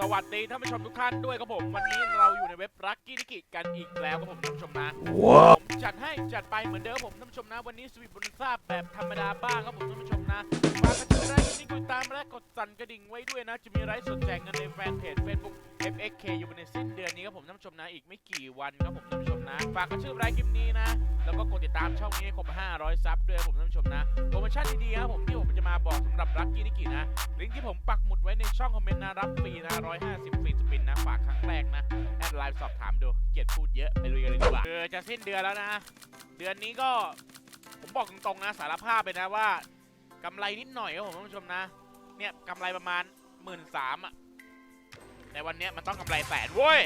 สวัสดีท่านผู้ชมทุกท่านด้วยครับผม วันนี้เราอยู่ในเว็บรักกี้นิกิกันอีกแล้วครับผมท่านผู้ชมนะผมจัดให้จัดไปเหมือนเดิมครับผมท่านผู้ชมนะ วันนี้สวีทบนทราบแบบธรรมดาบ้างครับผมท่านผู้ชมนะฝากกระดิ่งไลค์นี่กดตามและกดสั่นกระดิ่งไว้ด้วยนะ จะมีไลฟ์สดแจกเงินในแฟนเพจ Facebook FXK อยู่ในสิ้นเดือนนี้ครับผมท่านผู้ชมนะอีกไม่กี่วันครับผมท่านผู้ชมนะฝากกระชื่อไลค์คลิปนี้นะแล้วก็กดติดตามช่องนี้ให้ครบ500ซับด้วยครับผมท่านผู้ชมนะโปรโมชั่นดีๆครับผมที่ผมจะมาบอกสำหรับรักกี้นิกินะ ลิงก์ที่ผมปักหมุดไว้ในช่องคอมเมนต์นะรับฟรีนะ150ฟรีสปินนะฝากครั้งแรกนะแอดไลน์สอบถามดูเกลียดพูดเยอะไปลุยกันเลยดีกว่าเออจะสิ้นเดือนแล้วนะ เดือนนี้ก็ผมบอกตรงๆนะสารภาพไปนะว่ากำไรนิดหน่อยครับผมท่านผู้ชมนะ เนี่ยกำไรประมาณหมื่นสามอะแต่วันนี้มันต้องกำไรแสนเว้ย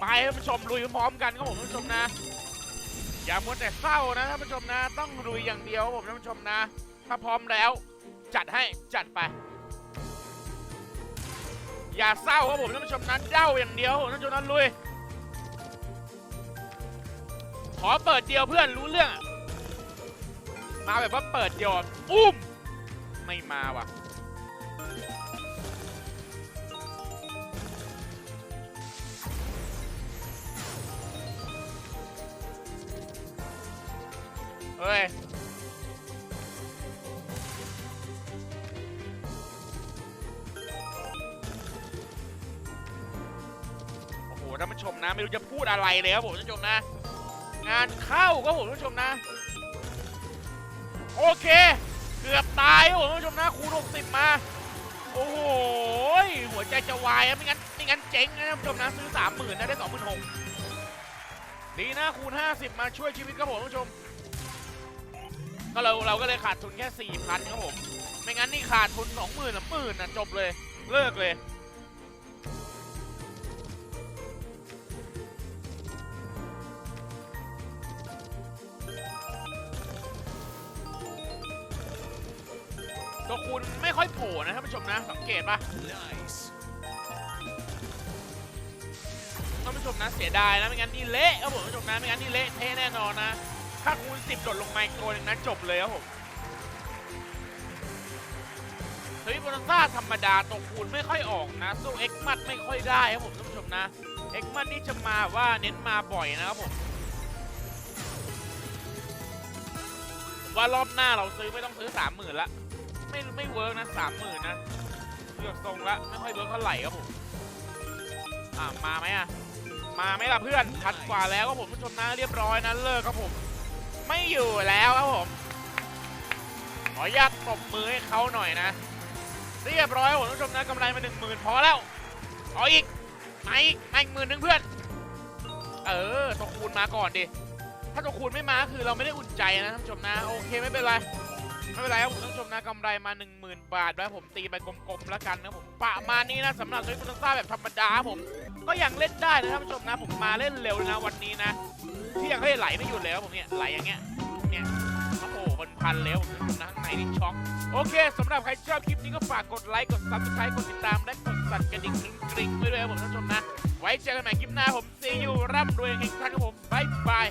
ไปท่านผู้ชมลุยพร้อมกันครับผมท่านผู้ชมนะ อย่ามัวแต่เศร้านะท่านผู้ชมนะ ต้องลุยอย่างเดียวครับผมท่านผู้ชมนะ ถ้าพร้อมแล้ว จัดให้จัดไป อย่าเศร้าครับผมท่านผู้ชมนะเด้าอย่างเดียวท่านผู้ชมนะลุย ขอเปิดเดียวเพื่อนรู้เรื่อง มาแบบว่าเปิดเดียวอะอุ้ม ไม่มาว่ะเฮ้ย ท่านผู้ชมนะ ไม่รู้จะพูดอะไรเลยครับผมท่านผู้ชมนะ งานเข้าครับผมท่านผู้ชมนะ โอเค เกือบตายครับผมท่านผู้ชมนะคูณ60 มา โอ้โหหัวใจจะวายครับไม่งั้นไม่งั้นเจ๊งนะท่านผู้ชมนะซื้อ 30,000นะได้26,000ดีนะคูณ 50 มาช่วยชีวิตครับผมท่านผู้ชมก็เราเราก็เลยขาดทุนแค่4,000ครับผมไม่งั้นนี่ขาดทุน20,000ละหมื่นนะจบเลยเลิกเลย ตัวคูณไม่ค่อยโผล่นะท่านผู้ชมนะสังเกตปะท่านผู้ชมนะเสียดายนะไม่งั้นนี่เละครับผมท่านผู้ชมนะไม่งั้นนี่เละเทแน่นอนนะ ถ้าคูณ10โดดลงมาอีกตัวนึงนะจบเลยครับผมเฮ้ยโบนัสซ่าธรรมดาตัวคูณไม่ค่อยออกนะสู้เอ็กมัดไม่ค่อยได้ครับผมท่านผู้ชมนะเอ็กมัดนี่จะมาว่าเน้นมาบ่อยนะครับผมผมว่ารอบหน้าเราซื้อไม่ต้องซื้อสามหมื่นละ ไม่ไม่เวิร์กนะสามหมื่นนะเลือกทรงละไม่ค่อยเวิร์กเท่าไหร่ครับผมอ่ามาไหมอะมาไหมล่ะเพื่อนทัดกว่าแล้วครับผมผู้ชมนะเรียบร้อยนะเลิกครับผม ไม่อยู่แล้วครับผมขออนุญาตตบมือให้เขาหน่อยนะ เรียบร้อยครับผมผู้ชมนะกำไรมาหนึ่งหมื่นพอแล้วเออีกมาอีกมาอีกหมื่นหนึ่งเพื่อน เออตัวคูณมาก่อนดิถ้าตัวคูณไม่มาคือเราไม่ได้อุ่นใจนะท่านผู้ชมนะ โอเคไม่เป็นไร ไม่เป็นไรครับผมท่านผู้ชมนะกำไรมา 10,000 บาทแล้วผมตีไปกลมๆแล้วกันนะผมประมาณนี้นะสำหรับเซฟฟุตซ่าแบบธรรมดาผม ก็ยังเล่นได้นะท่านผู้ชมนะผมมาเล่นเร็วนะวันนี้นะที่ยังให้ไหลไม่หยุดเลยครับผมเนี่ยไหลอย่างเงี้ยเนี่ยโอ้โหเป็นพันแล้วผมนะข้างในนี่ช็อกโอเคสำหรับใครชอบคลิปนี้ก็ฝากกดไลค์กดซับสไครต์กดติดตามและกดสั่นกระดิ่งกริ๊งๆไว้ด้วยครับผมท่านผู้ชมนะ ไว้เจอกันใหม่คลิปหน้าผมซีอยู่ร่ำรวยเฮงๆครับผมบ๊ายบาย